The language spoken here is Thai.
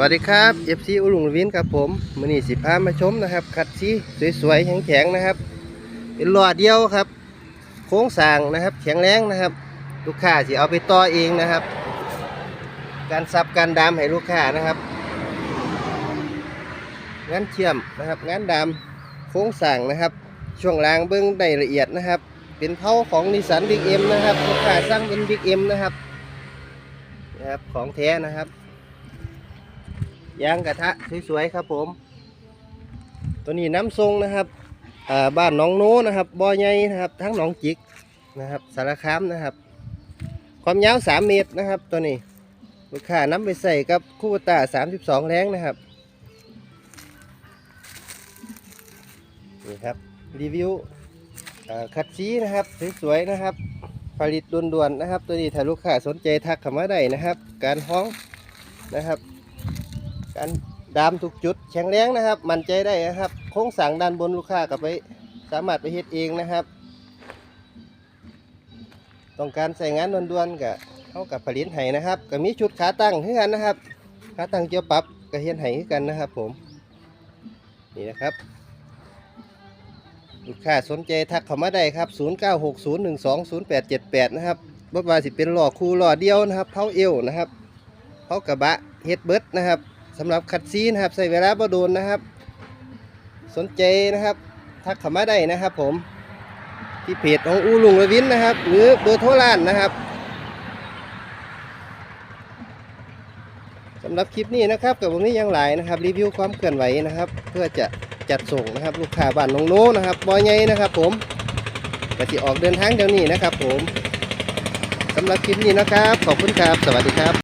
วัสดีครับเอฟซีอุลุงวินครับผมมือนี้สิพามาชมนะครับ คัดซีสวยๆแข็งๆนะครับ เป็นหลอดเดียวครับ โค้งสางนะครับ แข็งแรงนะครับ ลูกค้าสิเอาไปต่อเองนะครับ การซับการดามให้ลูกค้านะครับงานเชื่อมนะครับงานดามโค้งสางนะครับ ช่วงล่างเบิ้องได้ละเอียดนะครับ เป็นเผาของนิสันบิ๊กเอ็มนะครับลูกค้าสั่งเป็นบิ๊กเอ็มนะครับนะครับของแท้นะครับ ยางกระทะสวยๆครับผม ตัวนี้น้ำทรงนะครับบ้านหน้องโน้นะครับบ่อใหญ่นะครับ ทั้งหนองจิกนะครับสารคามนะครับ ความยาว 3 เมตรนะครับ ตัวนี้ลูกค้าน้ำไปใส่กับคู่ตา 32 แรงนะครับนี่ครับรีวิวอ่าคัดซีนะครับสวยๆนะครับ ผลิตด่วนๆนะครับ ตัวนี้ถ้าลูกค้าสนใจทักเข้ามาได้นะครับ การห้องนะครับ การดามทุกจุดแข็งแรงนะครับ มั่นใจได้นะครับ โค้งสั่งด้านบนลูกค้ากับไปสามารถไปเฮ็ดเองนะครับ ต้องการใส่งานด่วนๆกับเข้ากับผลิตให้นะครับก็มีชุดขาตั้งให้กันนะครับ ขาตั้งเกี่ยวปรับก็เฮ็ดให้คือกันนะครับ ผม นี่นะครับลูกค้าสนใจทักเข้ามาได้ครับ 0960120878 นะครับบ่ว่าสิเป็นหล่อคู่หล่อเดียวนะครับเผาเอวนะครับเผากระบะเฮ็ดเบิดนะครับ สำหรับคัดซีนะครับใส่เวลาบ่โดนนะครับ สนใจนะครับ ทักเข้ามาได้นะครับ ผมที่เพจของอูลุงระวินนะครับ หรือเบอร์โทรร้านนะครับสำหรับคลิปนี้นะครับกับผมนี้ยังหลายนะครับ รีวิวความเคลื่อนไหวนะครับ เพื่อจะจัดส่งนะครับ ลูกค้าบ้านนงโน้นะครับบอยใหญ่นะครับ ผมก็จะออกเดินทางเดี๋ยวนี้นะครับ ผมสำหรับคลิปนี้นะครับ ขอบคุณครับ สวัสดีครับ